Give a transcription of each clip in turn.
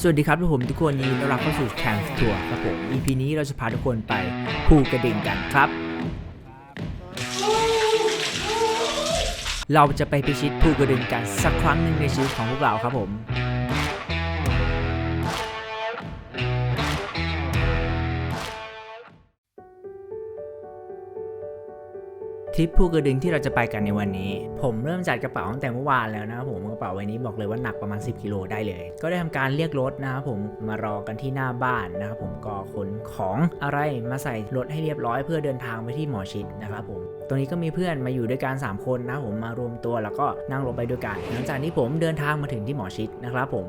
สวัสดีครับทุกผมทุกคนยินดีต้อนรับเข้าสู่แคนทัวร์ครับผม EP นี้เราจะพาทุกคนไปภูกระดึงกันครับ เราจะไปพิชิตภูกระดึงกันสักครั้งหนึ่งในชีวิตของพวกเราครับผม ทริปภูกระดึงที่เราจะไปกันในวันนี้ ผมเริ่มจัดกระเป๋าตั้งแต่เมื่อวานแล้วนะครับผมกระเป๋าใบนี้บอกเลยว่าหนักประมาณ 10กิโลได้เลย ก็ได้ทำการเรียกรถนะครับผมมารอกันที่หน้าบ้านนะครับผมก็ขนของอะไรมาใส่รถให้เรียบร้อย เพื่อเดินทางไปที่หมอชิดนะครับผมตรงนี้ก็มีเพื่อนมาอยู่ด้วยกัน3คนนะครับผมมารวมตัวแล้วก็นั่งรถไปด้วยกัน หลังจากที่ผมเดินทางมาถึงที่หมอชิดนะครับผม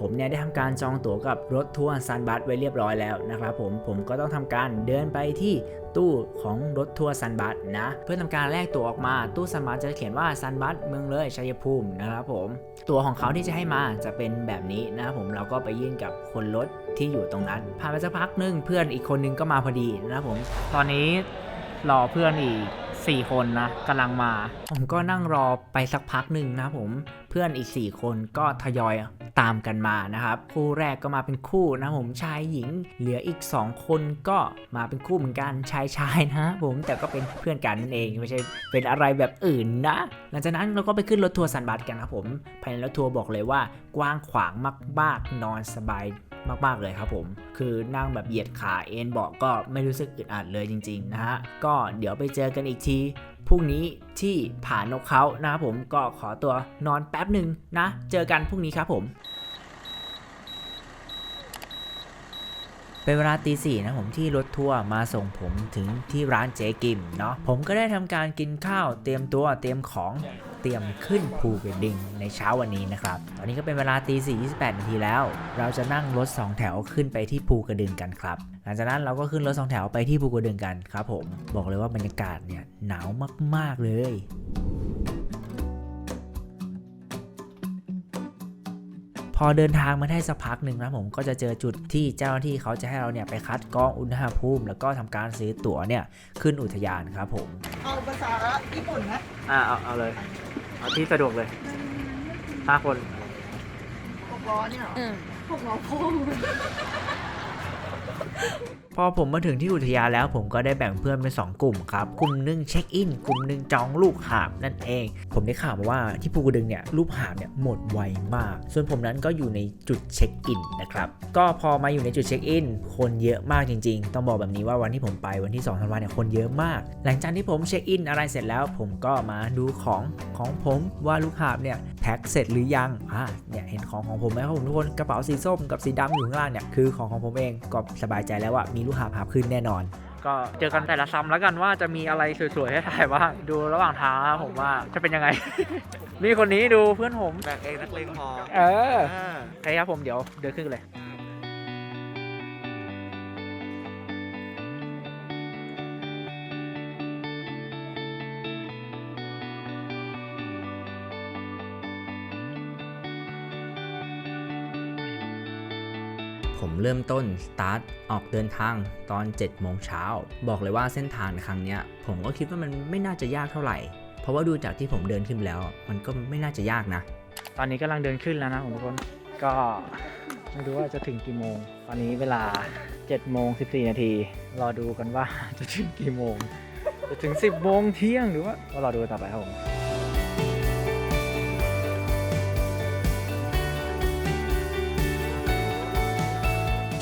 ผมเนี่ยได้ทำการจองตั๋วกับรถทัวร์ซันบัสไว้เรียบร้อยแล้วนะครับผมผมก็ต้องทำการเดินไปที่ตู้ของรถทัวร์ซันบัสนะ เพื่อทำการแลกตั๋วออกมา ตู้ซันบัสจะเขียนว่าซันบัสเมืองเลยชัยภูมินะครับผมตั๋วของเขาที่จะให้มาจะเป็นแบบนี้นะครับผมเราก็ไปยื่นกับคนรถที่อยู่ตรงนั้นผ่านไปสักพักนึงเพื่อนอีกคนนึงก็มาพอดีนะครับผมตอนนี้รอเพื่อนอีก 4 คนนะกำลังมา ผมก็นั่งรอไปสักพักหนึ่งนะครับผมเพื่อนอีก 4 คนก็ทยอยตามกันมานะครับ คู่แรกก็มาเป็นคู่นะผมชายหญิง เหลืออีก 2 คนก็มาเป็นคู่เหมือนกันชายชายนะผมแต่ก็เป็นเพื่อนกันนั่นเองไม่ใช่เป็นอะไรแบบอื่นนะ หลังจากนั้นเราก็ไปขึ้นรถทัวร์ซันบัสกันนะผมภายในรถทัวร์บอกเลยว่ากว้างขวางมากๆ นอนสบาย มากๆเลยครับผม คือนั่งแบบเหยียดขาเอนเบาะก็ไม่รู้สึกอึดอัดเลยจริง ๆ นะฮะ ก็เดี๋ยวไปเจอกันอีกทีพรุ่งนี้ที่ผ่านนกเขานะครับผมก็ขอตัวนอนแป๊บหนึ่งนะ เจอกันพรุ่งนี้ครับผมเป็นเวลาตีสี่นะผมที่รถทัวร์มาส่งผมถึงที่ร้านเจ๊กิมเนาะผมก็ได้ทำการกินข้าวเตรียมตัวเตรียมของ เตรียมขึ้นภูกระดึงในเช้าวันนี้นะครับ ตอนนี้ก็เป็นเวลาตีสี่ยี่สิบแปดนาทีแล้ว เราจะนั่งรถสองแถวขึ้นไปที่ภูกระดึงกันครับ หลังจากนั้นเราก็ขึ้นรถสองแถวไปที่ภูกระดึงกันครับผม บอกเลยว่าบรรยากาศเนี่ยหนาวมาก ๆ เลยพอเดินทางมาได้สักพักหนึ่งนะผมก็จะเจอจุดที่เจ้าหน้าที่เขาจะให้เราเนี่ยไปคัดกรองอุณหภูมิ แล้วก็ทำการซื้อตั๋วเนี่ยขึ้นอุทยานครับผม เอาภาษาญี่ปุ่นนะ อ่าเอาเอาเลย เอาที่สะดวกเลย5คนหกล้อเนี่ยเหรอหกล้อโค้ง พอผมมาถึงที่อุทยานแล้วผมก็ได้แบ่งเพื่อนเป็น2กลุ่มครับ กลุ่มหนึ่งเช็คอิน กลุ่มหนึ่งจองลูกหาบนั่นเอง ผมได้ข่าวมาว่าที่ภูกระดึงเนี่ยลูกหาบเนี่ยหมดไวมาก ส่วนผมนั้นก็อยู่ในจุดเช็คอินนะครับ ก็พอมาอยู่ในจุดเช็คอินคนเยอะมากจริง ๆ ต้องบอกแบบนี้ว่าวันที่ผมไปวันที่2ธันวาเนี่ยคนเยอะมาก หลังจากที่ผมเช็คอินอะไรเสร็จแล้ว ผมก็มาดูของของผมว่าลูกหาบเนี่ยแพ็คเสร็จหรือยังอ่าเนี่ยเห็นของของผมไหมครับผมทุกคนกระเป๋าสีส้มกับสีดำอยู่ข้างล่างเนี่ยคือของของผมเองก็สบายใจแล้วว่ามีลูกหาบหาบขึ้นแน่นอนก็เจอกันแต่ละซ้ำแล้วกันว่าจะมีอะไรสวยๆให้ถ่ายบ้างดูระหว่างทางนะผมว่าจะเป็นยังไง นี่คนนี้ดูเพื่อนผม แบกเองนักเลงพอเอออ่าใครครับผมเดี๋ยวเดินขึ้นกันเลย เริ่มต้นสตาร์ทออกเดินทางตอน 7 โมงเช้า บอกเลยว่าเส้นทางครั้งเนี้ย ผมก็คิดว่ามันไม่น่าจะยากเท่าไหร่ เพราะว่าดูจากที่ผมเดินขึ้นแล้ว มันก็ไม่น่าจะยากนะ ตอนนี้กำลังเดินขึ้นแล้วนะผมทุกคนก็ไม่รู้ว่าจะถึงกี่โมง ตอนนี้เวลา7โมง14 นาที รอดูกันว่าจะถึงกี่โมง จะถึง 10โมงเที่ยงหรือว่าก็รอดูต่อไปครับผม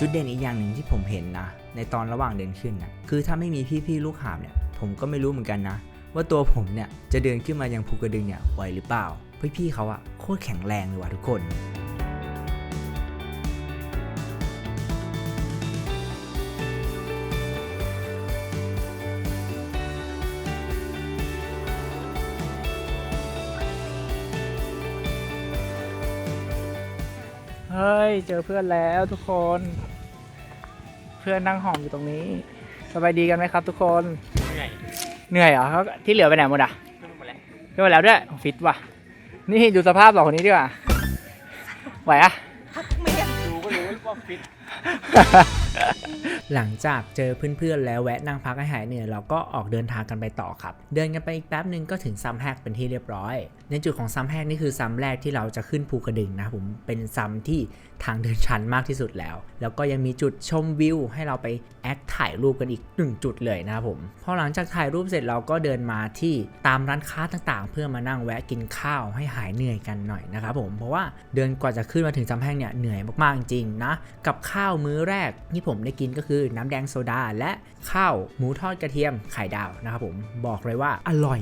จุดเด่นอีกอย่างหนึ่งที่ผมเห็นนะ ในตอนระหว่างเดินขึ้นนะคือถ้าไม่มีพี่ๆลูกหาบเนี่ย ผมก็ไม่รู้เหมือนกันนะ ว่าตัวผมเนี่ยจะเดินขึ้นมายังภูกระดึงเนี่ยไหวหรือเปล่าพี่ๆเขาอะโคตรแข็งแรงเลยว่ะทุกคน เฮ้ย เจอเพื่อนแล้วทุกคน เพื่อนนั่งหอมอยู่ตรงนี้ สบายดีกันไหมครับ ทุกคน เหนื่อยเหนื่อยเหรอเขาที่เหลือไปไหนหมดอะขึ้นมาแล้วขึ้นมาแล้วด้วยฟิตว่ะ นี่ดูสภาพสองคนนี้ดีกว่า ไหวอะเมียดูก็รู้ว่าฟิต หลังจากเจอเพื่อนๆแล้วแวะนั่งพักให้หายเหนื่อยเราก็ออกเดินทางกันไปต่อครับ เดินกันไปอีกแป๊บหนึ่งก็ถึงซัมแฮกเป็นที่เรียบร้อย ในจุดของซัมแฮกนี่คือซัมแรกที่เราจะขึ้นภูกระดึงนะผมเป็นซัมที่ทางเดินชันมากที่สุดแล้ว แล้วก็ยังมีจุดชมวิว ให้เราไปแอคถ่ายรูปกันอีกหนึ่งจุดเลยนะครับผมพอหลังจากถ่ายรูปเสร็จเราก็เดินมาที่ตามร้านค้าต่างๆ เพื่อมานั่งแวะกินข้าวให้หายเหนื่อยกันหน่อยนะครับผมเพราะว่าเดินกว่าจะขึ้นมาถึงซัมแฮกเนี่ยเหนื่อยมากๆจริงๆนะกับข้าวมื้อแรกที่ผมได้กินก็คือน้ำแดงโซดา และข้าวหมูทอดกระเทียมไข่ดาวนะครับผมบอกเลยว่าอร่อย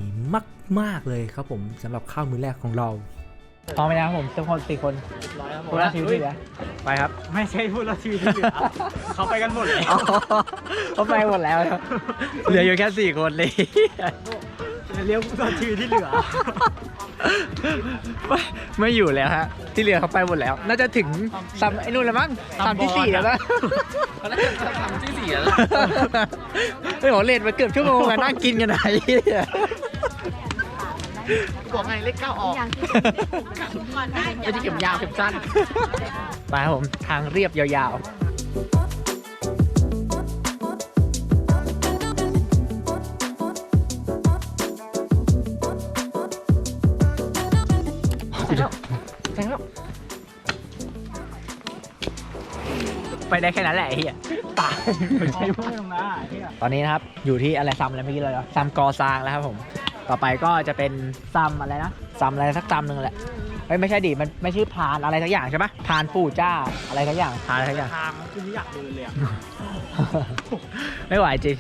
มาก ๆ เลยครับผมสำหรับข้าวมื้อแรกของเราพร้อมไหมนะครับผมทุกคนสี่คนคนละทีมที่เหลือไปครับ ไม่ใช่พูดละทีที่เหลือเขาไปกันหมดเลยเขาไปหมดแล้วครับเหลืออยู่แค่สี่คนเลยเรียกพูดละทีที่เหลือ ไม่ไม่อยู่แล้วฮะ ที่เหลือเขาไปหมดแล้ว น่าจะถึงซัมไอ้นู่นแล้วมั้งซัมที่สี่แล้วนะทำที่สี่แล้วไม่บอกเลนมาเกือบชั่วโมงอะนั่งกินกันไหนบอกไงเลขเก้าออกอย่างที่ไม่ใช่เข็มยาวเข็มสั้นไปครับผมทางเรียบยาวๆ ไปได้แค่นั้นแหละไอ้เฮียตายใช่พูดตรงนั้นที่ตอนนี้นะครับ อยู่ที่อะไรซัมอะไรเมื่อกี้เลยเหรอซัมกอซางแล้วครับผม ต่อไปก็จะเป็นซัมอะไรนะซัมอะไรสักซัมหนึ่งแหละเอ้ยไม่ใช่ดิมันไม่ชื่อพานอะไรสักอย่างใช่ปะพานปู่เจ้าอะไรสักอย่างพานอะไรสักอย่าง ทางคือไม่อยากเดินเลยอะไม่ไหวจริง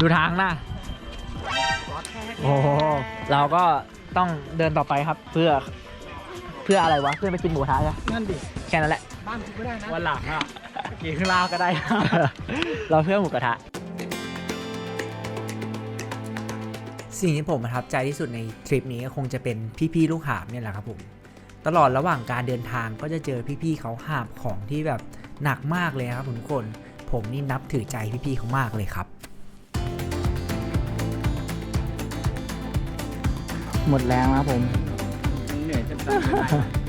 ดูทางหน้าโอ้โหเราก็ต้องเดินต่อไปครับเพื่อ เพื่ออะไรวะ เพื่อไปกินหมูกระทะใช่ไหมนั่นดิ แค่นั้นแหละ บ้านกูก็ได้นะ วันหลังอะกินข้างล่างก็ได้ เราเพื่อหมูกระทะ สิ่งที่ผมประทับใจที่สุดในทริปนี้ก็คงจะเป็นพี่ๆลูกหาบเนี่ยแหละครับผม ตลอดระหว่างการเดินทางก็จะเจอพี่ๆเขาหาบของที่แบบหนักมากเลยนะครับทุกคน ผมนี่นับถือใจพี่ๆเขามากเลยครับ หมดแรงแล้วผมเห นื่อยจะตาย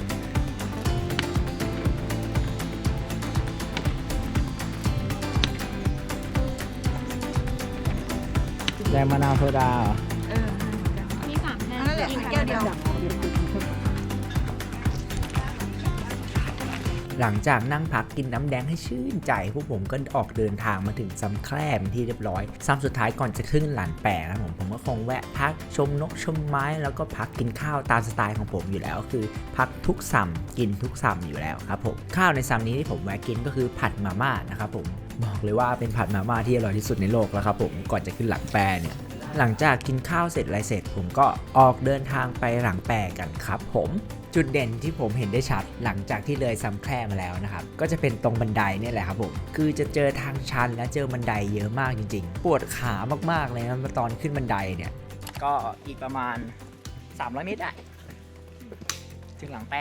แรงมะนาวโซดาเหรอมีสามแท่งนั่นแหละแก้วเดียว หลังจากนั่งพักกินน้ำแดงให้ชื่นใจพวกผมก็ออกเดินทางมาถึงซ้ำแคร่เป็นที่เรียบร้อยซ้ำสุดท้ายก่อนจะขึ้นหลานแปรนะผมผมก็คงแวะพักชมนกชมไม้แล้วก็พักกินข้าวตามสไตล์ของผมอยู่แล้ว คือพักทุกซัมกินทุกซัมอยู่แล้วครับผมข้าวในซัมนี้ที่ผมแวะกินก็คือผัดมาม่านะครับผมบอกเลยว่าเป็นผัดมาม่าที่อร่อยที่สุดในโลกแล้วครับผมก่อนจะขึ้นหลังแปรเนี่ยหลังจากกินข้าวเสร็จไรเสร็จ ผมก็ออกเดินทางไปหลังแปรกันครับผม จุดเด่นที่ผมเห็นได้ชัดหลังจากที่เลยซ้ำแคร่มาแล้วนะครับก็จะเป็นตรงบันไดเนี่ยแหละครับผมคือจะเจอทางชันและเจอบันไดเยอะมากจริง ๆ ปวดขามากๆเลยนะตอนขึ้นบันไดเนี่ยก็อีกประมาณ 300 เมตรได้ถึงหลังแปร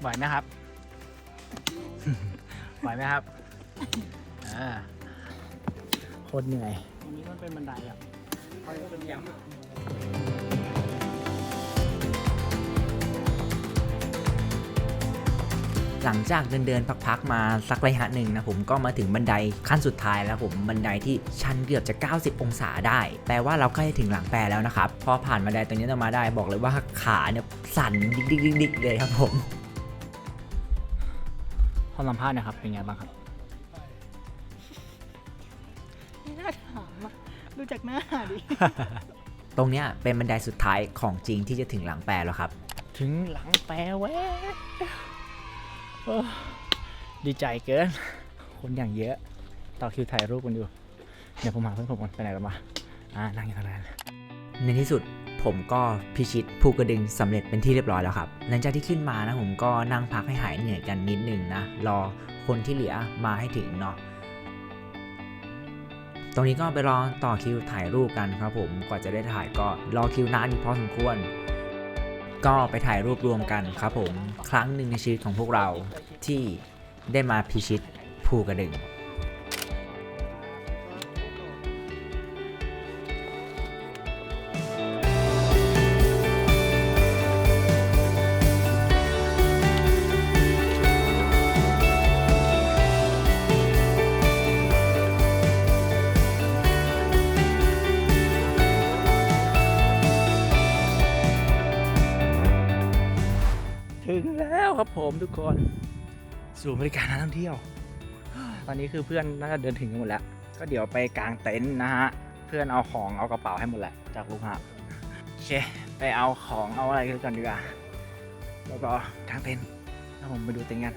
ไหวไหมครับไหวไหมครับอ่าโคตรเหนื่อยตรงนี้มันเป็นบันไดอะเขาจะเป็นยัง หลังจากเดินเดินๆพักๆมาสักระยะหนึ่งนะผมก็มาถึงบันไดขั้นสุดท้ายแล้วผมบันไดที่ชันเกือบจะ 90 องศาได้ แปลว่าเราใกล้ถึงหลังแปรแล้วนะครับ พอผ่านบันไดตรงนี้มาได้บอกเลยว่าขาเนี่ยสั่นดิกๆๆๆเลยครับผมพอสัมภาษณ์นะครับเป็นไงบ้างครับไม่น่าถามอะดูจากหน้าดิตรงเนี้ยเป็นบันไดสุดท้ายของจริงที่จะถึงหลังแปรแล้วครับ ถึงหลังแปรแวะโอ้ ดีใจเกิน คนอย่างเยอะต่อคิวถ่ายรูปกันอยู่ เดี๋ยวผมหาเพื่อนผมก่อนไปไหนกันมาอ่านั่งอยู่ตรงนั้นในที่สุดผมก็พิชิตภูกระดึงสำเร็จเป็นที่เรียบร้อยแล้วครับ หลังจากที่ขึ้นมานะผมก็นั่งพักให้หายเหนื่อยกันนิดนึงนะ รอคนที่เหลือมาให้ถึงเนาะ ตรงนี้ก็ไปรอต่อคิวถ่ายรูปกันครับผม กว่าจะได้ถ่ายก็รอคิวนานอยู่พอสมควร ก็ไปถ่ายรูปรวมกันครับผม ครั้งหนึ่งในชีวิตของพวกเราที่ได้มาพิชิตภูกระดึง ถึงแล้วครับผมทุกคนสู่บริการนักท่องเที่ยว ตอนนี้คือเพื่อนน่าจะเดินถึงกันหมดแล้ว ก็เดี๋ยวไปกางเต็นท์นะฮะ เพื่อนเอาของเอากระเป๋าให้หมดแหละจากลูกหาบโอเค ไปเอาของเอาอะไรกันก่อนดีกว่าแล้วก็กางเต็นท์แล้วผมไปดูเต็นท์กัน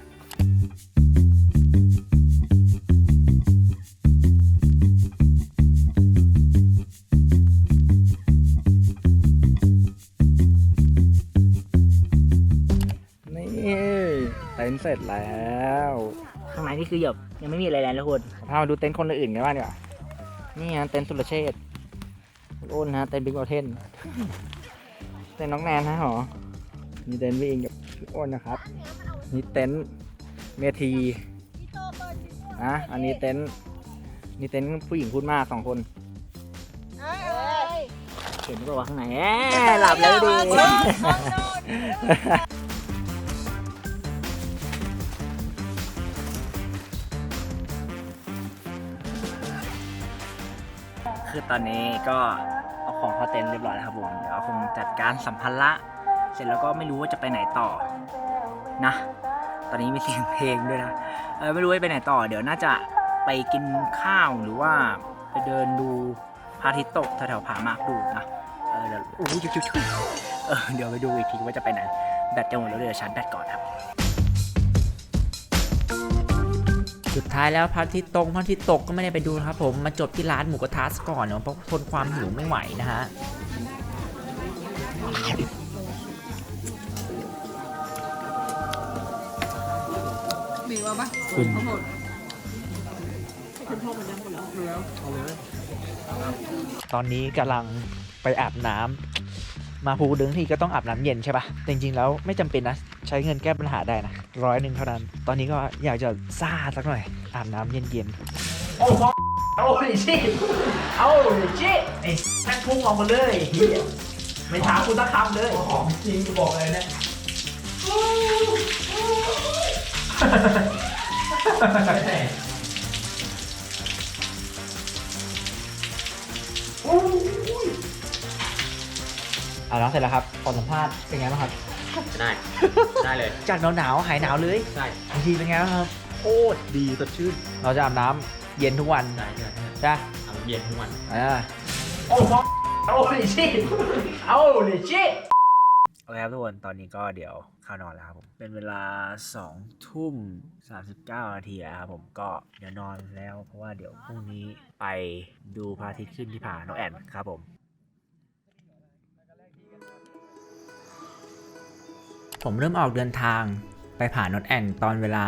เต็นท์เสร็จแล้วข้างในนี่คือหยบยังไม่มีอะไรแล้วทุกคนพามาดูเต็นท์คนอื่นกันบ้างดีกว่านี่ฮะเต็นท์สุรเชษฐ์คุณอ้นนะเต็นท์บิ๊กบอเทนเต็นท์น้องแนนฮะหรอมีเต็นท์วิ่งกับพี่อ้นนะครับนี่เต็นท์เมทีนะอันนี้เต็นท์นี่เต็นท์ผู้หญิงพูดมากสองคนเห็นก็ว่าข้างในแอะหลับแล้วดี ตอนนี้ก็เอาของเข้าเต็นท์เรียบร้อยแล้วครับผมเดี๋ยวคงจัดการสัมภาระเสร็จแล้วก็ไม่รู้ว่าจะไปไหนต่อนะ ตอนนี้มีเสียงเพลงด้วยนะเออไม่รู้ว่าไปไหนต่อ เดี๋ยวน่าจะไปกินข้าวหรือว่าไปเดินดูพระอาทิตย์ตกแถวๆผามากดูนะเออเดี๋ยวโอ้ยชุยๆเออเดี๋ยวไปดูอีกทีว่าจะไปไหนแบตจะหมดแล้วเดี๋ยวชาร์จแบตก่อนครับ สุดท้ายแล้วพระอาทิตย์ตกพระอาทิตย์ตกก็ไม่ได้ไปดูนะครับผมมาจบที่ร้านหมูกระทะซะก่อนเนาะเพราะทนความหิวไม่ไหวนะฮะมีว่าปะคุณทั้งหมดตอนนี้กำลังไปอาบน้ำ มาภูกระดึงที่ก็ต้องอาบน้ำเย็นใช่ปะแต่จริงๆแล้วไม่จำเป็นนะ ใช้เงินแก้ปัญหาได้นะร้อยหนึ่งเท่านั้น ตอนนี้ก็อยากจะซ่าสักหน่อย อาบน้ำเย็นๆ โอ้โหเอาดิชิเอาดิชิไอ้แม่งพุ่งออกมาเลยเหี้ยไม่ถามกูสักคำเลยของจริงกูบอกเลยนะ อ่าน้องเสร็จแล้วครับขอสัมภาษณ์เป็นไงบ้างครับ ได้ได้เลย จากหนาวหนาวๆหายหนาวเลยใช่บางทีเป็นไงบ้างครับ โคตรดีสดชื่นเราจะอาบน้ำเย็นทุกวันใช่ใช่ใช่จ้ะทำเย็นทุกวันอ่าโอ้โหเอาดิชิเอาดิชิโอเคครับทุกคนตอนนี้ก็เดี๋ยวเข้านอนแล้วครับผม เป็นเวลา2ทุ่ม39นาทีแล้วครับผมก็เดี๋ยวนอนแล้วเพราะว่าเดี๋ยวพรุ่งนี้ไปดูพระอาทิตย์ขึ้นที่ผาน้องแอนครับผม ผมเริ่มออกเดินทางไปผ่านนดแอนตอนเวลา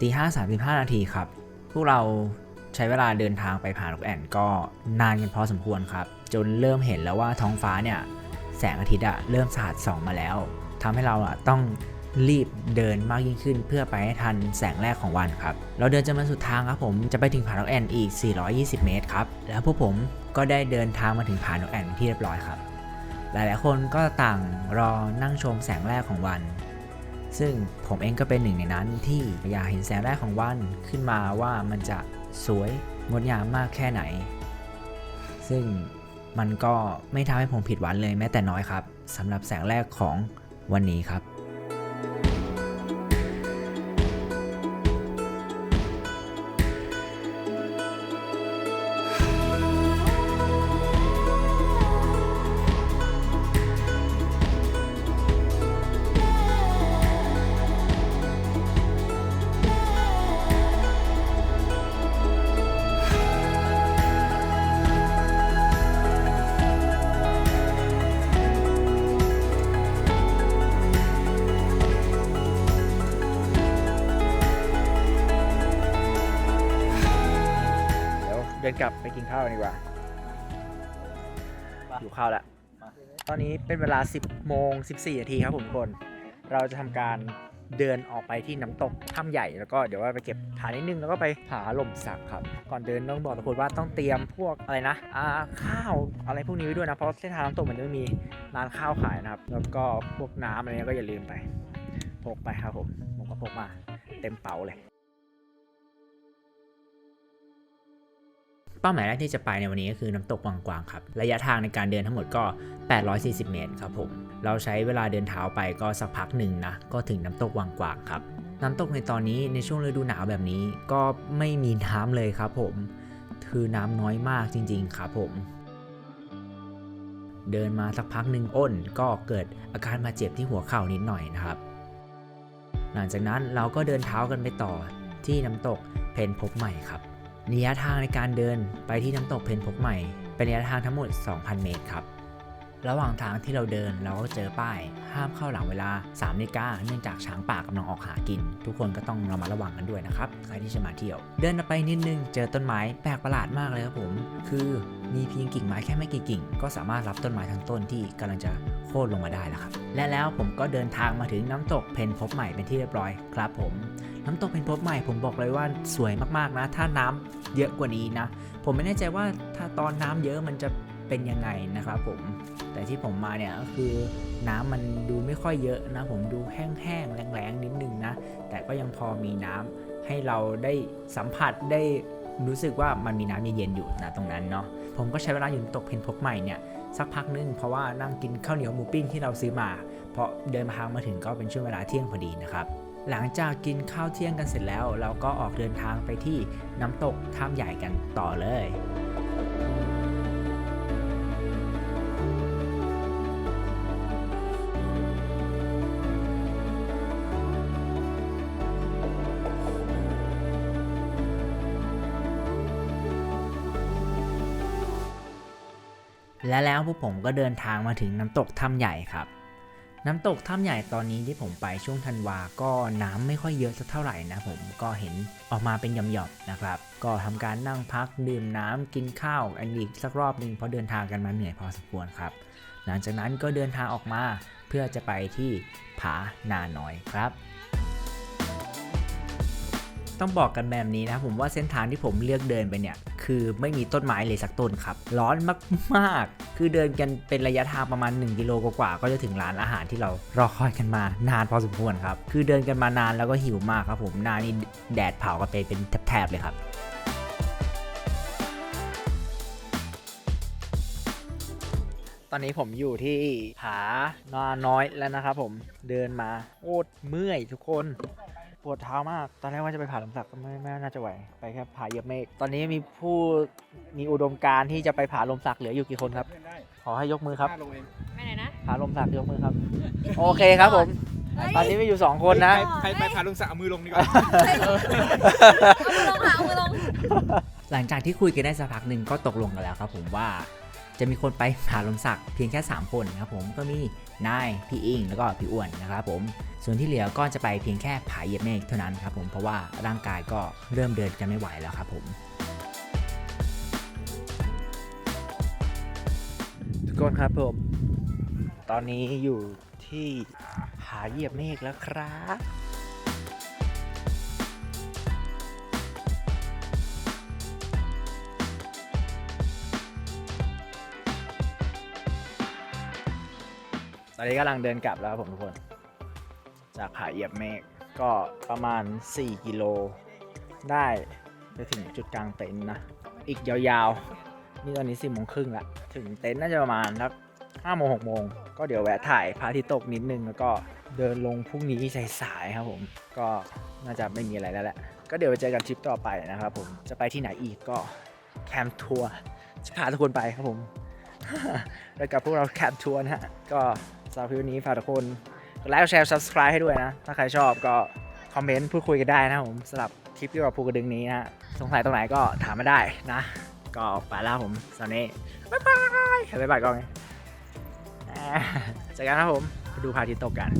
ตีห้าสามสิบห้านาทีครับ พวกเราใช้เวลาเดินทางไปผ่านนกแอนก็นานกันพอสมควรครับ จนเริ่มเห็นแล้วว่าท้องฟ้าเนี่ยแสงอาทิตย์อะเริ่มสาดส่องมาแล้วทำให้เราอะต้องรีบเดินมากยิ่งขึ้น เพื่อไปให้ทันแสงแรกของวันครับ เราเดินจนมาสุดทางครับผมจะไปถึงผานนกแอนอีก 420 เมตรครับ แล้วพวกผมก็ได้เดินทางมาถึงผานนกแอนเป็นที่เรียบร้อยครับ หลายๆ คนก็ต่างรอนั่งชมแสงแรกของวัน ซึ่งผมเองก็เป็นหนึ่งในนั้นที่อยากเห็นแสงแรกของวันขึ้นมาว่ามันจะสวยงดงามมากแค่ไหน ซึ่งมันก็ไม่ทำให้ผมผิดหวังเลยแม้แต่น้อยครับสำหรับแสงแรกของวันนี้ครับ เดี๋ยวเดินกลับไปกินข้าวดีกว่า อยู่ข้าวแล้วตอนนี้เป็นเวลา 10 โมง 14 นาทีครับผมทุกคน เราจะทำการเดินออกไปที่น้ำตกถ้ำใหญ่แล้วก็เดี๋ยวว่าไปเก็บผานิดนึงแล้วก็ไปหาลมสักครับ ก่อนเดินต้องบอกทุกคนว่าต้องเตรียมพวกอะไรนะอ่าข้าวอะไรพวกนี้ไว้ด้วยนะเพราะเส้นทางน้ำตกมันจะมีร้านข้าวขายนะครับ แล้วก็พวกน้ำอะไรเนี้ยก็อย่าลืมไปพกไปครับผมผมก็พกมาเต็มเป๋าเลย เป้าหมายแรกที่จะไปในวันนี้ก็คือน้ำตกวังกวางครับ ระยะทางในการเดินทั้งหมดก็ 840 เมตรครับผม เราใช้เวลาเดินเท้าไปก็สักพักหนึ่งนะ ก็ถึงน้ำตกวังกวางครับ น้ำตกในตอนนี้ในช่วงฤดูหนาวแบบนี้ก็ไม่มีน้ำเลยครับผม คือน้ำน้อยมากจริง ๆ ครับผม เดินมาสักพักหนึ่งอ้นก็เกิดอาการบาเจ็บที่หัวเข่านิดหน่อยนะครับ หลังจากนั้นเราก็เดินเท้ากันไปต่อที่น้ำตกเพนพบใหม่ครับ ระยะทางในการเดินไปที่น้ำตกเพนพบใหม่ เป็นระยะทางทั้งหมด 2,000 เมตรครับ ระหว่างทางที่เราเดินเราก็เจอป้าย ห้ามเข้าหลังเวลา3นาฬิกาเนื่องจากช้างป่ากำลังออกหากิน ทุกคนก็ต้องระมัดระวังกันด้วยนะครับ ใครที่จะมาเที่ยว เดินไปนิดนึงเจอต้นไม้แปลกประหลาดมากเลยครับผม คือมีเพียงกิ่งไม้แค่ไม่กี่กิ่ง ก็สามารถรับต้นไม้ทั้งต้นที่กำลังจะโค่นลงมาได้แล้วครับ และแล้วผมก็เดินทางมาถึงน้ำตกเพนพบใหม่เป็นที่เรียบร้อยครับผม น้ำตกเพนพบใหม่ผมบอกเลยว่าสวยมากๆนะ ถ้าน้ำเยอะกว่านี้นะ ผมไม่แน่ใจว่าถ้าตอนน้ำเยอะมันจะเป็นยังไงนะครับผมแต่ที่ผมมาเนี่ยก็คือน้ำมันดูไม่ค่อยเยอะนะ ผมดูแห้งๆแรงๆนิดนึงนะ แต่ก็ยังพอมีน้ำให้เราได้สัมผัสได้รู้สึกว่ามันมีน้ำเย็นๆอยู่นะตรงนั้นเนาะผมก็ใช้เวลาอยู่น้ำตกเพนพบใหม่เนี่ยสักพักนึงเพราะว่านั่งกินข้าวเหนียวหมูปิ้งที่เราซื้อมา เพราะเดินทางมาถึงก็เป็นช่วงเวลาเที่ยงพอดีนะครับ หลังจากกินข้าวเที่ยงกันเสร็จแล้ว เราก็ออกเดินทางไปที่น้ำตกถ้ำใหญ่กันต่อเลยและแล้วพวกผมก็เดินทางมาถึงน้ำตกถ้ำใหญ่ครับ น้ำตกถ้ำใหญ่ตอนนี้ที่ผมไปช่วงธันวาก็น้ำไม่ค่อยเยอะสักเท่าไหร่นะผมก็เห็นออกมาเป็นหย่อมๆนะครับ ก็ทำการนั่งพักดื่มน้ำกินข้าวอันอีกสักรอบหนึ่งเพราะเดินทางกันมาเหนื่อยพอสมควรครับ หลังจากนั้นก็เดินทางออกมาเพื่อจะไปที่ผานาน้อยครับ ต้องบอกกันแบบนี้นะผมว่าเส้นทางที่ผมเลือกเดินไปเนี่ย คือไม่มีต้นไม้เลยสักต้นครับ ร้อนมากๆ คือเดินกันเป็นระยะทางประมาณ 1 กิโลกว่าก็จะถึงร้านอาหารที่เรารอคอยกันมานานพอสมควรครับ คือเดินกันมานานแล้วก็หิวมากครับผมหนานี่แดดเผากันไปเป็นแถบๆเลยครับตอนนี้ผมอยู่ที่ผานาน้อยแล้วนะครับผมเดินมาโคตรเมื่อยทุกคน ปวดเท้ามาก ตอนแรกว่าจะไปผาลมสักก็ไม่ไม่น่าจะไหว ไปแค่ผาเหยียบเมฆ ตอนนี้มีผู้มีอุดมการณ์ที่จะไปผาลมสักเหลืออยู่กี่คนครับ ขอให้ยกมือครับ ไม่ไหนนะผาลมสักยกมือครับ โอเคครับผม ตอนนี้มีอยู่สองคนนะ ใครไปพาลุงสะเอามือลงดีกว่า เอามือลงค่ะเอามือลง หลังจากที่คุยกันได้สักพักหนึ่งก็ตกลงกันแล้วครับผมว่า จะมีคนไปผาลมสักเพียงแค่ 3 คนนะครับผมก็มีนายพี่อิงแล้วก็พี่อ้วนนะครับผมส่วนที่เหลือก็จะไปเพียงแค่ผาเหยียบเมฆเท่านั้นครับผมเพราะว่าร่างกายก็เริ่มเดินกันไม่ไหวแล้วครับผมทุกคนครับผม ตอนนี้อยู่ที่ผาเหยียบเมฆแล้วครับ อนนี้กำลังเดินกลับแล้วครับผมทุกคน จากผาเหยียบเมฆก็ประมาณ 4 กิโล ได้ไปถึงจุดกลางเต็นท์นะ อีกยาวๆ นี่ตอนนี้สี่โมงครึ่งละ ถึงเต็นท์น่าจะประมาณสักห้าโมงหกโมง ก็เดี๋ยวแวะถ่ายพระอาทิตย์ตกนิดนึง แล้วก็เดินลงพรุ่งนี้สายๆครับผม ก็น่าจะไม่มีอะไรแล้วแหละ ก็เดี๋ยวไปเจอกันทริปต่อไปนะครับผม จะไปที่ไหนอีกก็แคมป์ทัวร์จะพาทุกคนไปครับผมไปกับพวกเราแคมป์ทัวร์นะฮะ ก็ สำหรับคลิปนี้ฝากทุกคนกดไลค์กดแชร์ subscribe ให้ด้วยนะ ถ้าใครชอบก็คอมเมนต์พูดคุยกันได้นะผมสำหรับทริปที่ว่าภูกระดึงนี้นะฮะสงสัยตรงไหนก็ถามมาได้นะ ก็ไปแล้วผมสำหรับนี้บ๊ายบายบ๊ายบายก่อนไงเจอกันครับผมไปดูพระอาทิตย์ตกกัน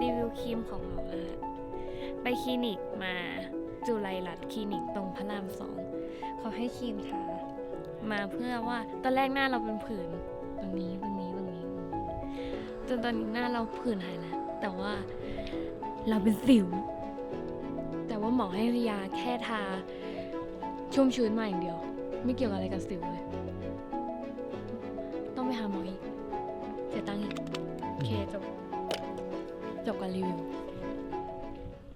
รีวิวครีมของหมอ คลินิกมาจุไรรัตน์คลินิกตรงพระรามสองเขาให้ครีมทามาเพื่อว่าตอนแรกหน้าเราเป็นผื่นตรงนี้ตรงนี้ตรงนี้จนตอนนี้หน้าเราผื่นหายแล้วแต่ว่าเราเป็นสิว แต่ว่าหมอให้ยาแค่ทาชุ่มชื้นมาอย่างเดียว ไม่เกี่ยวกับอะไรกับสิวเลย